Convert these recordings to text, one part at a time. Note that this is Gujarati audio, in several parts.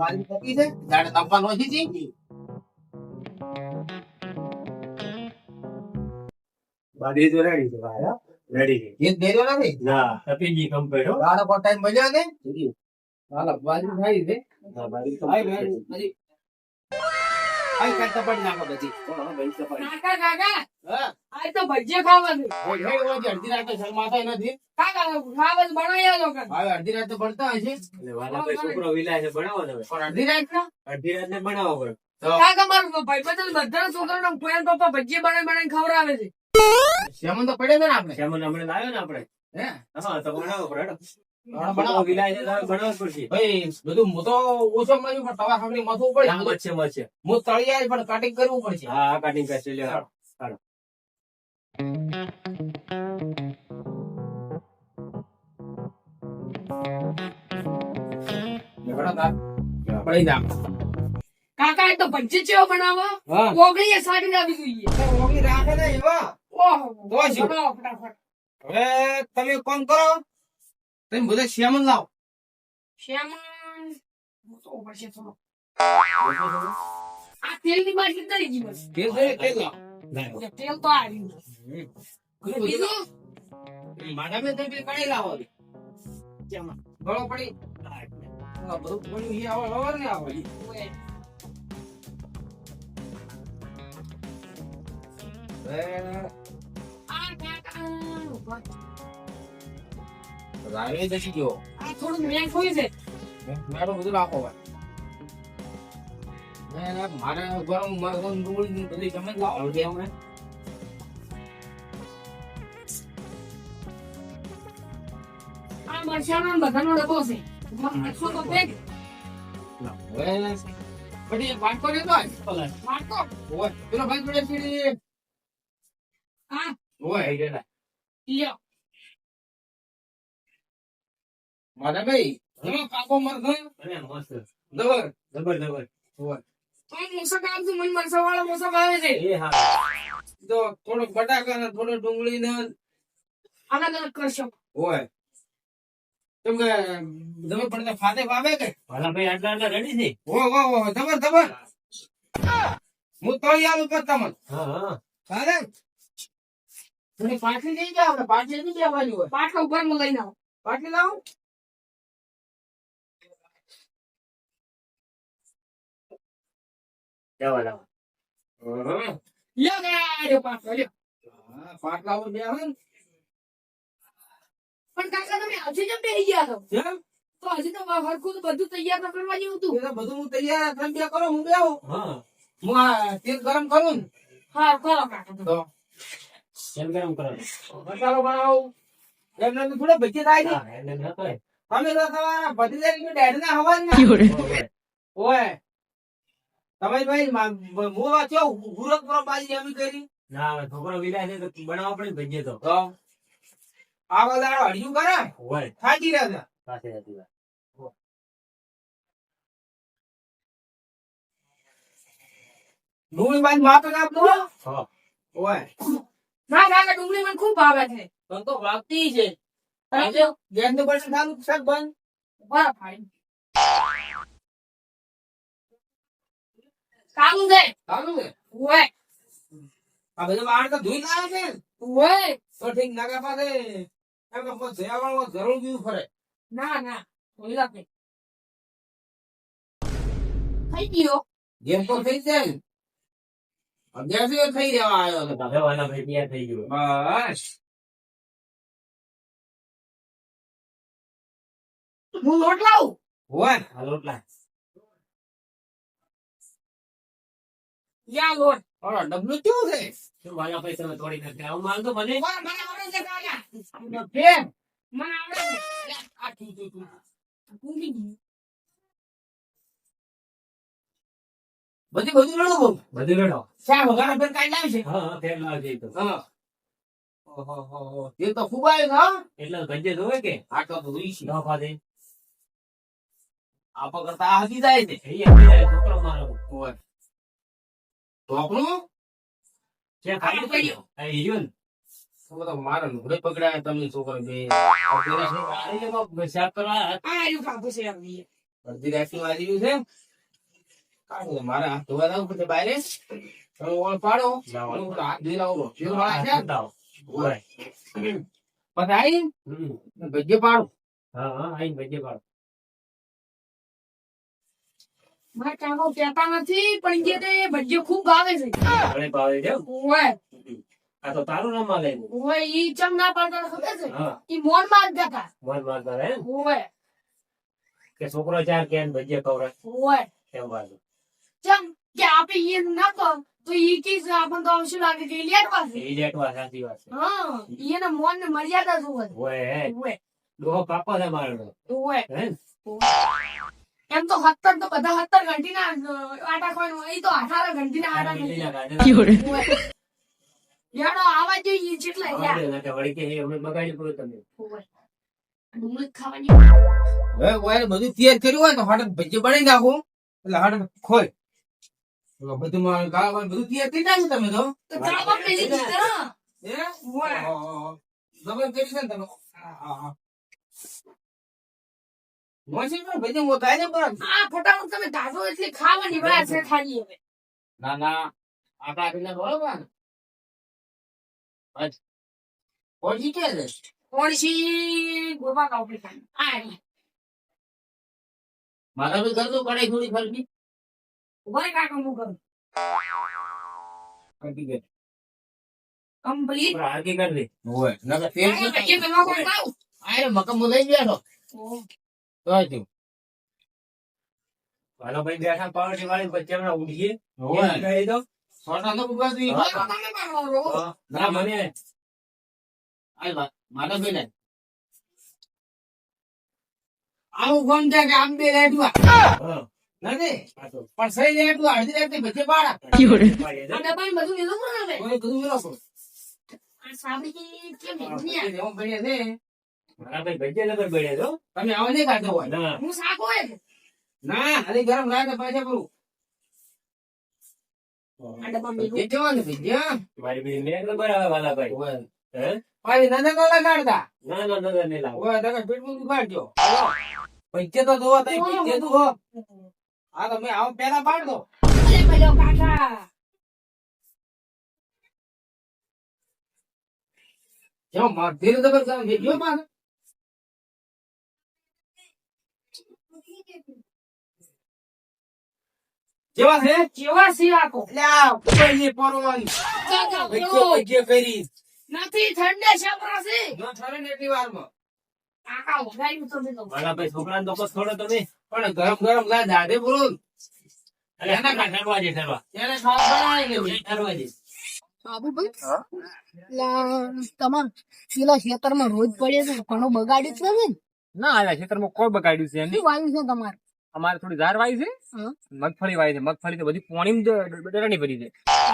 બાજુ છે જાણે તપવા તો રેડી છે ભાઈ? રેડી છે. એ દેજો નથી ના તપીજી કમ્પ્લીટ હો. ગાડો પર ટાઈમ મળ્યો ને? હાલો બાજુ ખાઈ છે. તો આઈ વેરી બધી. આઈ કાઢતા પડી નાખો બધી કાકા કાકા હા. આ તો ભજીયા ખાવાનું. ઓય, ઓય, ઓય, અડધી રાતે શરમાતા નથી. કાકા ખાવાનું બનાવી આલો કાકા. હવે અડધી રાતે ભણતા હશે એટલે વાલા ભાઈ છોકરો વિલા છે બનાવો તમે. પણ અડધી રાત ના? અડધી રાત ને બનાવો પડે કાકા મારો ભાઈ બધા બધા છોકરાનો પોયાન પપ્પા ભજીયા બનાવી બનાવી ખવડાવે છે. શ્યામન તો પડે છે ને આપણે. શ્યામન હમણાં લાવ્યો ને આપણે. હે? હા તો બનાવો પડે બધું હું તો ઓછો મળ્યું પણ તવા સાંભળી મથવું પડે. હું પણ કટિંગ કરવું પડશે. હા કરશે. કાકા તો બનાવો. સાડી જોઈએ. ઓગળી રાખે ને એવા. ઓહો. હવે તમે કોમ કરો? તમે બધા શ્યામન લાવો શ્યામણ તો પડશે થોડો આ તેલની બાટલી તરી ગઈ બસ તેલ જોઈએ તેલ લાવો તેલ તો આવ્યું બીજું મારા મેં તમે કણી લાવો ગળો પડી આ બધું પડ્યું છે આવો ખબર ને આવો હવે આ કાકા રાવે જશી ગયો આ થોડું મેં ખોઈ છે. મેડમ બધું રાખો ભાઈ. મારે ગરમ ગરમ ડુંગળી બધી તમે લાવો. આવડે અમને? આ મરચાનો બધાનો ડબ્બો છે. એકસો તો પેક એક વાટકો લેતો વાટકો ઓય પેલો ભાઈ જોડે પીડી હા. ઓય લ્યો. મારા ભાઈ તમે કાકો મર ગયો દબર જબર. જબર તો મોસા કામ છું મને મરસા વાળા મોસા ભાવે છે. એ હા. તો થોડો બટાકા ને થોડો ડુંગળી ને અલગ અલગ કરશો. હોય કેમ કે દબર પડતા ફાતે વાવે કે? વાલા ભાઈ આટલા આટલા રેડી છે? ઓ ઓ ઓ દબર દબર હું તો યાદ ઉપર તમને. હા હા. અરે થોડી પાટલી લઈ જાવ ને પાટલી નહીં જવાની હોય. પાટલા ઉપર લઈને આવો. પાટલી લાવો? લાવો. હા લ્યો પાટલો લ્યો. પાટલા ઉપર બે આવે ને. પણ કાકા તમે હજી જેમ બેસી ગયા છો? કેમ? તો હજી તો હરખું તો બધું તૈયાર કરવા જેવું હતું એ તો બધું હું તૈયાર તમે બે કરો હું બે આવું હા. હું આ તેલ ગરમ કરું ને. હા કરો કાકા તો. તેલ ગરમ કરો. મસાલો બનાવું. એમને થોડા ભજી થાય ન. તમે તો તમારા ભત્રીજાની ડેડ ના હવા ને ઓય. તમે ભાઈ મા- હું વાંચ્યો હુરત પર બાજી એમ કરી? ના હવે છોકરો વિલાય છે તો બનાવવા પડે ને તો. તો? આ બધા હડિયું કરે? હોય. થાકી રહ્યા છે પાસે હતી. વાત. ડુંગળી બાજુ માપે કાપતો હા. ઓય ના કાકા ડુંગળી મને ખૂબ ભાવે છે. પણ તો વાગતી છે. આજે ગેસનું બટન ચાલુ શાક બંધ? બરાબર ફાઈન છે? ચાલુ છે? ઓય આ બધું વાળ તો ધોઈ લાવે છે. ઓય તો ઠીક નાગા પાસે. એમ કે કોઈ જયાવાળો જરૂર ગયું ફરે. ના ના. કોઈ વાત થઈ ગયો. ગેમ તો થઈ જાય ને. થઈ જવા આવ્યો ભાઈ તૈયાર થઈ ગયો. બસ. હું લોટ લાવું? હોય લોટ લોટલા યા લોટ ઓલો ડબલું કેવું છે? શું વાલા ભાઈ તમે તોડી નાખે આવું? માલ તો મને. વાહ, મને આવડે છે કાકા કેમ? મને આવડે છે. આ ઠી, ઠી, ઠી. બધી બધું લડો બહુ બધી લડો શા વગાડો ફેર કાઢી લાવી છે. હા હા ફેર તો. હા. ઓહો એ તો ખૂબ આવે હા? એટલે ભજીએ ધોવે કે? આટલો તો જોઈ છે. ન ફાદે આપો કરતા આ હજી જાય છે. છોકરો મારો. ઢોકળું છે ખાલી પડ્યો. આ ઈયોન તો તો મારા લુગડે પકડાય તમે છોકરો બે. સાફ કરવા આ રહ્યું કાપું છે આવી અડધી રાતનું વાગી ગયું છે. મારે હાથ ધોવા જવું પડશે બાયરે. તમે ઓળ પાડો. લાવો. હાથ ધોઈ લાવો. પછી આઈ. ભજ્ય પાડો. હા હા આઈ ભજ્ય પાડો. મારા કાકો કહેતા નથી પણ જે તે ભજીયો ખૂબ ભાવે છે. ઘરે ભાવે છે ઓય. આ તો તારું નામમાં ઓય ઈ ચમ ના પડતા ખબર છે? ઈ મોનમાં જ જતા મારતા રહે ઓય. કે છોકરો ચાર કે એને ભજ્જે ઓય. એમ વાત ચમ કે આપે ઈ ના તો તો ઈ કી આપણને તો આવશે લાગે કે સાચી વાત છે. હા ઈ એના મોન ને મર્યાદા શું હોય ઓય ઓય. ડોહો પાપા છે મારો ઓય. હે એમ તો સત્તર તો બધા સત્તર ઘંટી ના આટા ખોવાનું એ તો અઢાર ઘંટી ના આટા. યાડો આવા જોઈએ જેટલા બધું તૈયાર કર્યું હોય તો હઠ ભજ્ય બનાવી નાખું. એટલે હઠ ખોય. બધું બધું તૈયાર કરી નાખ્યું તમે તો. જબર કરી છે ને તમે. હા, હા, હા. મોસી પણ ભજ્ય મોટા ને પણ? આ ફટાફટ તમે એટલે ખાવાની વાત છે ખાલી હવે. ના ના આટા આપીને બરોબર ને અચ્છા. કે છે કોણસી ગોબા કાપી ખાની આ મારા બી કરતું કડાઈ થોડી ફરકી ઊભા કાકા હું કરું? ફરકી ગઈ કમ્પ્લીટ? હારકી કરી પછી તમે કોઈ આય મકમ લઈ બેઠો તો હાલો ભાઈ બેઠા પાવડી વાળી વચ્ચે હમણાં ઉડીએ કહી દો. ના મને. આય બા આવું કોણ છે કે આમ બે લેટવા નથી. પણ સહી લેટવા અડધી રાતે બચે પાડા ડબ્બામાં બધું લીધું બધું મેળવો આ કેમ બન્યા છે. મારા ભાઈ ભજ્જે નગર બળ્યા છો તમે આવો નહીં ખાતો હોય. ના. હું શાક હોય ના? હજી ગરમ લાગે પાછા કરું. ભજ્ય ભજ્ય અરે જો. મારે ધીરે દબર કામ છે જો પાછો જેવા છે? કેવા સિવાકો એટલે આ પૈસે પરવાની કરી નથી ઠંડા છાપરા છે. જો ઠરે ને એટલી વારમાં. કાકા વગાડ્યું તો મેં તો. મારા ભાઈ છોકરાને તો બસ થોડો તમે. પણ ગરમ ગરમ ના દાઢે બોલો. અરે એના કા ઠરવા દે ઠરવા. એને ખાવા બનાવી લેવું. ઠરવા દે. તમાર પેલા ખેતરમાં રોજ પડે છે પણ બગાડ્યું જ નથી ને? ના આલા ખેતરમાં કોઈ બગાડ્યું છે શું વાવ્યું છે તમારે? અમારે થોડી ધાર વાય છે. મગફળી વાય છે મગફળી તો બધી પોણી ડરાણી પડી છે.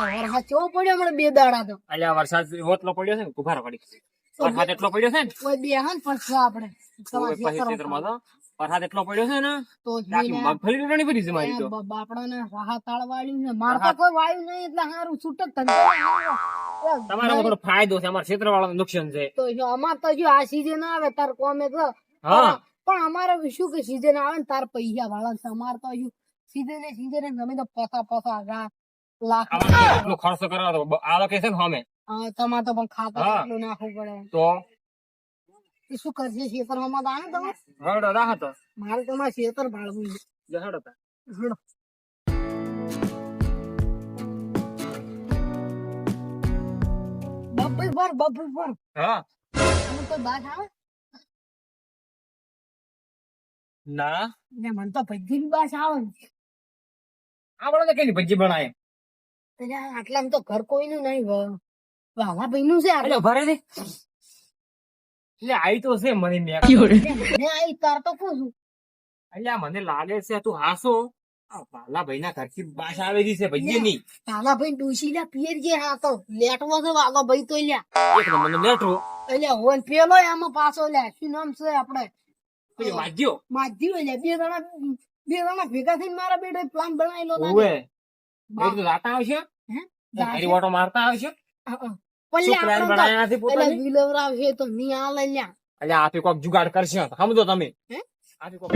વરસાદ કેવો પડ્યો હમણાં બે દાડા તો? આ વરસાદ ઓટલો પડ્યો છે ને કુભારો પડી વરસાદ એટલો પડ્યો છે ને? કોઈ બે હન પડશે આપણે. ખેતરમાં. તો વરસાદ એટલો પડ્યો છે ને તો મગફળી ડરાણી પડી છે મારી તો. બાપડાને રાહત વાળ્યું છે. મારતા કોઈ વાયુ નહીં એટલે હારું છૂટક ધંધો તમારા થોડો ફાયદો છે અમારા ક્ષેત્ર વાળાને નુકસાન છે. તો અમાર તો જો આ સીઝન આવે તાર કોમે તો હા. પણ અમારે શું કે સીઝન આવે ને તાર પૈસા વાળા છે અમારે તો હજુ સીઝન સીઝન ગમે તો પસા પસા હજાર લાખ એટલો ખર્ચો કરવા તો આ લોકેશન છે ને અમે હા, તમારે તો પણ ખાતર એટલું નાખવું પડે. તો? એ શું કરશે ખેતરમાં તો આવે તમે? તમારે હરડો રાહત મારે તમારે ખેતર ભાળવું છે. જહડો તા. બબલ પર બબલ પર હા. તો કોઈ બાત આવે? ના. ને મને તો બધી બાસ આવે ને. આપણે તો કઈ ભજી બનાય? આટલા તો ઘર કોઈનું નહીં વ- વાલા ભાઈનું છે આ. એટલે ભરે દે એટલે આઈ તો છે મને મેં. આઈ તાર તો કહું છું. અલ્યા મને લાગે છે તું હાસો. પાલા ભાઈ ના ઘરથી બાસ આવેલી છે ભાઈ ની વાલા ભાઈ ડોસી લ્યા પિયર જે હા તો લેટવો છે વાલા ભાઈ તો લ્યા. એક મને લેટવો. એટલે હોન પેલો આમાં પાછો લ્યા. શું નામ છે આપણે? પછી વાજ્યો માધી બે જણા બે જણા ભેગા થઈને મારા બેટે પ્લાન બનાવેલો. ઓવે. એક તો આવશે? હે? ઓટો મારતા આવશે? પ્લાન નથી તો ની આ લઈ લ્યા. અલ્યા આપી કોક જુગાડ કરશે સમજો તમે. હે? આપી કોક